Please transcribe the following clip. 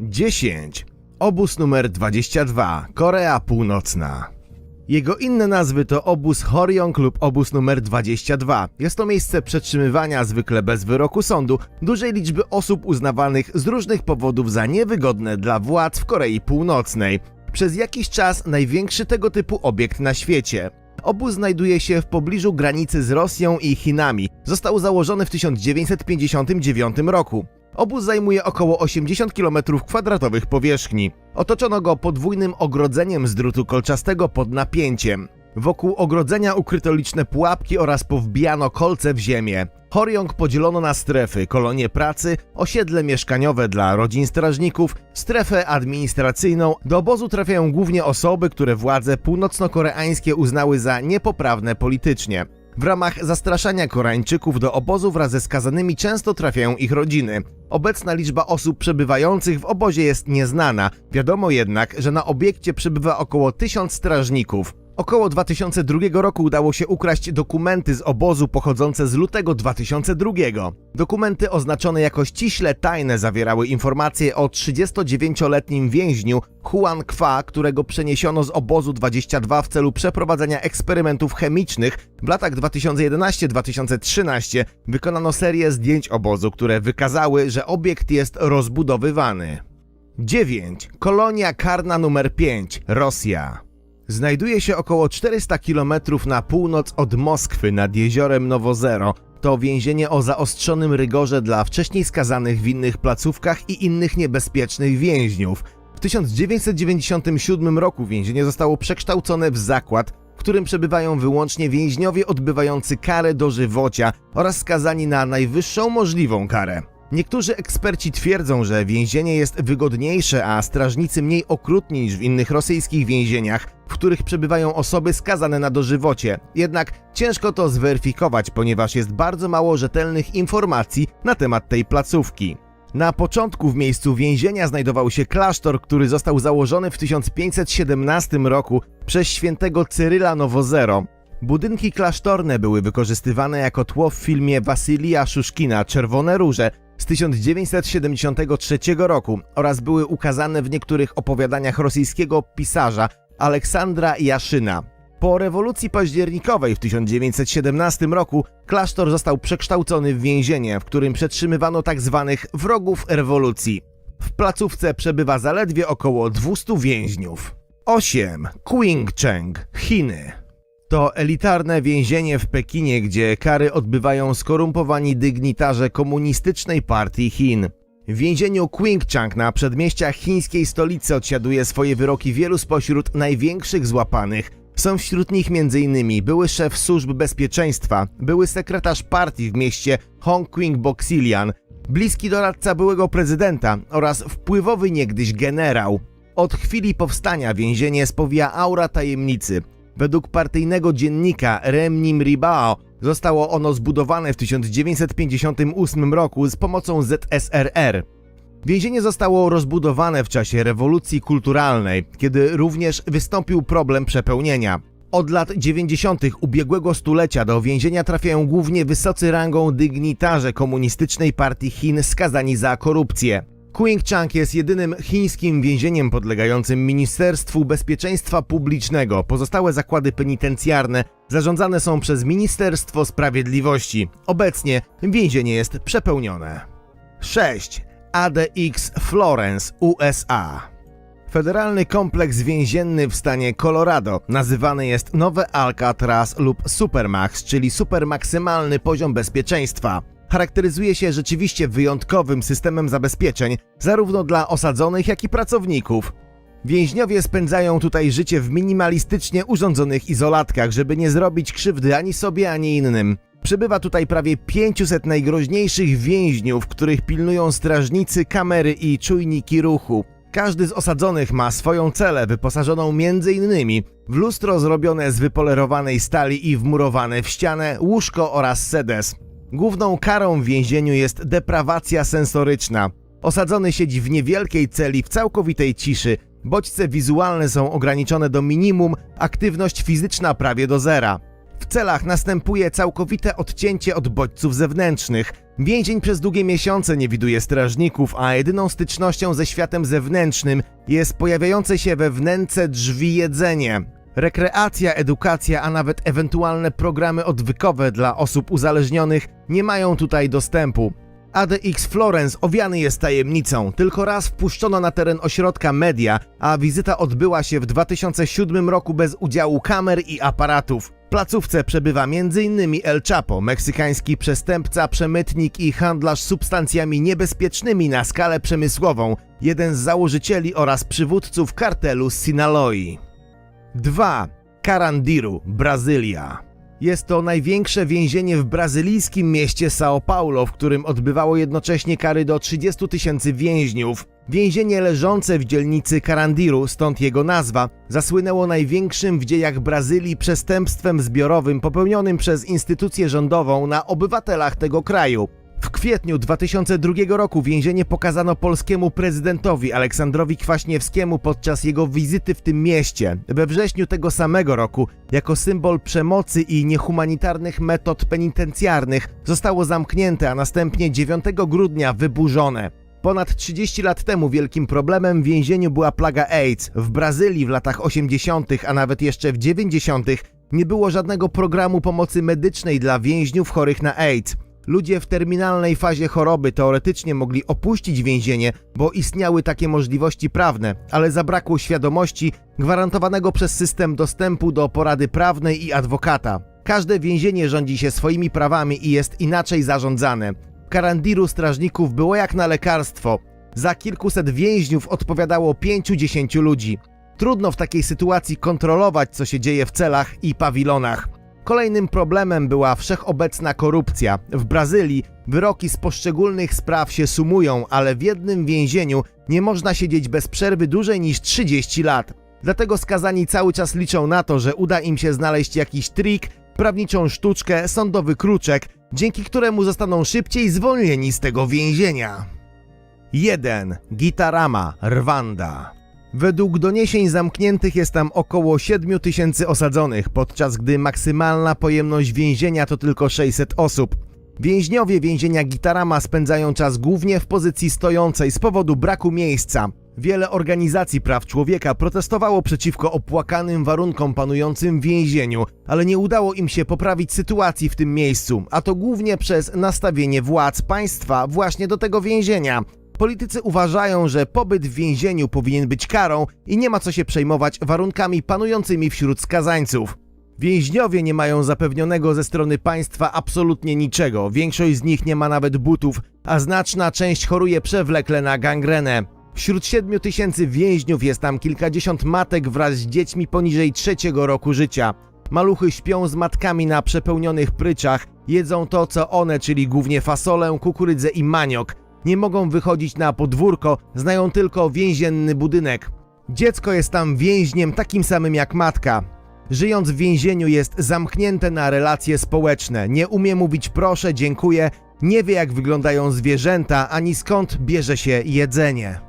10. Obóz numer 22. Korea Północna. Jego inne nazwy to obóz Horyong lub obóz numer 22. Jest to miejsce przetrzymywania, zwykle bez wyroku sądu, dużej liczby osób uznawanych z różnych powodów za niewygodne dla władz w Korei Północnej. Przez jakiś czas największy tego typu obiekt na świecie. Obóz znajduje się w pobliżu granicy z Rosją i Chinami. Został założony w 1959 roku. Obóz zajmuje około 80 km2 powierzchni. Otoczono go podwójnym ogrodzeniem z drutu kolczastego pod napięciem. Wokół ogrodzenia ukryto liczne pułapki oraz powbijano kolce w ziemię. Horyong podzielono na strefy, kolonie pracy, osiedle mieszkaniowe dla rodzin strażników, strefę administracyjną. Do obozu trafiają głównie osoby, które władze północno-koreańskie uznały za niepoprawne politycznie. W ramach zastraszania Koreańczyków do obozu wraz ze skazanymi często trafiają ich rodziny. Obecna liczba osób przebywających w obozie jest nieznana. Wiadomo jednak, że na obiekcie przebywa około 1000 strażników. Około 2002 roku udało się ukraść dokumenty z obozu pochodzące z lutego 2002. Dokumenty oznaczone jako ściśle tajne zawierały informacje o 39-letnim więźniu Juan Kwa, którego przeniesiono z obozu 22 w celu przeprowadzenia eksperymentów chemicznych. W latach 2011-2013 wykonano serię zdjęć obozu, które wykazały, że obiekt jest rozbudowywany. 9. Kolonia karna numer 5. Rosja. Znajduje się około 400 km na północ od Moskwy nad jeziorem Nowozero. To więzienie o zaostrzonym rygorze dla wcześniej skazanych w innych placówkach i innych niebezpiecznych więźniów. W 1997 roku więzienie zostało przekształcone w zakład, w którym przebywają wyłącznie więźniowie odbywający karę dożywocia oraz skazani na najwyższą możliwą karę. Niektórzy eksperci twierdzą, że więzienie jest wygodniejsze, a strażnicy mniej okrutni niż w innych rosyjskich więzieniach, w których przebywają osoby skazane na dożywocie. Jednak ciężko to zweryfikować, ponieważ jest bardzo mało rzetelnych informacji na temat tej placówki. Na początku w miejscu więzienia znajdował się klasztor, który został założony w 1517 roku przez świętego Cyryla Nowozero. Budynki klasztorne były wykorzystywane jako tło w filmie Wasylija Szuszkina Czerwone Róże z 1973 roku oraz były ukazane w niektórych opowiadaniach rosyjskiego pisarza Aleksandra Jaszyna. Po rewolucji październikowej w 1917 roku klasztor został przekształcony w więzienie, w którym przetrzymywano tzw. wrogów rewolucji. W placówce przebywa zaledwie około 200 więźniów. 8. Qingcheng, Chiny. To elitarne więzienie w Pekinie, gdzie kary odbywają skorumpowani dygnitarze komunistycznej partii Chin. W więzieniu Qingchang na przedmieściach chińskiej stolicy odsiaduje swoje wyroki wielu spośród największych złapanych. Są wśród nich m.in. były szef służb bezpieczeństwa, były sekretarz partii w mieście Hongqing Boxilian, bliski doradca byłego prezydenta oraz wpływowy niegdyś generał. Od chwili powstania więzienie spowija aura tajemnicy. Według partyjnego dziennika Remnim Ribao zostało ono zbudowane w 1958 roku z pomocą ZSRR. Więzienie zostało rozbudowane w czasie rewolucji kulturalnej, kiedy również wystąpił problem przepełnienia. Od lat 90. ubiegłego stulecia do więzienia trafiają głównie wysocy rangą dygnitarze komunistycznej partii Chin skazani za korupcję. Qingchang jest jedynym chińskim więzieniem podlegającym Ministerstwu Bezpieczeństwa Publicznego. Pozostałe zakłady penitencjarne zarządzane są przez Ministerstwo Sprawiedliwości. Obecnie więzienie jest przepełnione. 6. ADX Florence, USA. Federalny kompleks więzienny w stanie Colorado nazywany jest Nowe Alcatraz lub Supermax, czyli supermaksymalny poziom bezpieczeństwa. Charakteryzuje się rzeczywiście wyjątkowym systemem zabezpieczeń, zarówno dla osadzonych, jak i pracowników. Więźniowie spędzają tutaj życie w minimalistycznie urządzonych izolatkach, żeby nie zrobić krzywdy ani sobie, ani innym. Przybywa tutaj prawie 500 najgroźniejszych więźniów, których pilnują strażnicy, kamery i czujniki ruchu. Każdy z osadzonych ma swoją celę, wyposażoną m.in. w lustro zrobione z wypolerowanej stali i wmurowane w ścianę, łóżko oraz sedes. Główną karą w więzieniu jest deprawacja sensoryczna. Osadzony siedzi w niewielkiej celi w całkowitej ciszy. Bodźce wizualne są ograniczone do minimum, aktywność fizyczna prawie do zera. W celach następuje całkowite odcięcie od bodźców zewnętrznych. Więzień przez długie miesiące nie widuje strażników, a jedyną stycznością ze światem zewnętrznym jest pojawiające się we wnęce drzwi jedzenie. Rekreacja, edukacja, a nawet ewentualne programy odwykowe dla osób uzależnionych nie mają tutaj dostępu. ADX Florence owiany jest tajemnicą. Tylko raz wpuszczono na teren ośrodka media, a wizyta odbyła się w 2007 roku bez udziału kamer i aparatów. W placówce przebywa m.in. El Chapo, meksykański przestępca, przemytnik i handlarz substancjami niebezpiecznymi na skalę przemysłową, jeden z założycieli oraz przywódców kartelu Sinaloi. 2. Carandiru, Brazylia. Jest to największe więzienie w brazylijskim mieście São Paulo, w którym odbywało jednocześnie kary do 30 tysięcy więźniów. Więzienie leżące w dzielnicy Carandiru, stąd jego nazwa, zasłynęło największym w dziejach Brazylii przestępstwem zbiorowym popełnionym przez instytucję rządową na obywatelach tego kraju. W kwietniu 2002 roku więzienie pokazano polskiemu prezydentowi Aleksandrowi Kwaśniewskiemu podczas jego wizyty w tym mieście. We wrześniu tego samego roku, jako symbol przemocy i niehumanitarnych metod penitencjarnych, zostało zamknięte, a następnie 9 grudnia wyburzone. Ponad 30 lat temu wielkim problemem w więzieniu była plaga AIDS. W Brazylii w latach 80., a nawet jeszcze w 90., nie było żadnego programu pomocy medycznej dla więźniów chorych na AIDS. Ludzie w terminalnej fazie choroby teoretycznie mogli opuścić więzienie, bo istniały takie możliwości prawne, ale zabrakło świadomości gwarantowanego przez system dostępu do porady prawnej i adwokata. Każde więzienie rządzi się swoimi prawami i jest inaczej zarządzane. Karandiru strażników było jak na lekarstwo. Za kilkuset więźniów odpowiadało 5-10 ludzi. Trudno w takiej sytuacji kontrolować, co się dzieje w celach i pawilonach. Kolejnym problemem była wszechobecna korupcja. W Brazylii wyroki z poszczególnych spraw się sumują, ale w jednym więzieniu nie można siedzieć bez przerwy dłużej niż 30 lat. Dlatego skazani cały czas liczą na to, że uda im się znaleźć jakiś trik, prawniczą sztuczkę, sądowy kruczek, dzięki któremu zostaną szybciej zwolnieni z tego więzienia. 1. Gitarama, Rwanda. Według doniesień zamkniętych jest tam około 7 tysięcy osadzonych, podczas gdy maksymalna pojemność więzienia to tylko 600 osób. Więźniowie więzienia Gitarama spędzają czas głównie w pozycji stojącej z powodu braku miejsca. Wiele organizacji praw człowieka protestowało przeciwko opłakanym warunkom panującym w więzieniu, ale nie udało im się poprawić sytuacji w tym miejscu, a to głównie przez nastawienie władz państwa właśnie do tego więzienia. Politycy uważają, że pobyt w więzieniu powinien być karą i nie ma co się przejmować warunkami panującymi wśród skazańców. Więźniowie nie mają zapewnionego ze strony państwa absolutnie niczego, większość z nich nie ma nawet butów, a znaczna część choruje przewlekle na gangrenę. Wśród 7 tysięcy więźniów jest tam kilkadziesiąt matek wraz z dziećmi poniżej trzeciego roku życia. Maluchy śpią z matkami na przepełnionych pryczach, jedzą to co one, czyli głównie fasolę, kukurydzę i maniok. Nie mogą wychodzić na podwórko, znają tylko więzienny budynek. Dziecko jest tam więźniem takim samym jak matka. Żyjąc w więzieniu jest zamknięte na relacje społeczne, nie umie mówić proszę, dziękuję, nie wie jak wyglądają zwierzęta ani skąd bierze się jedzenie.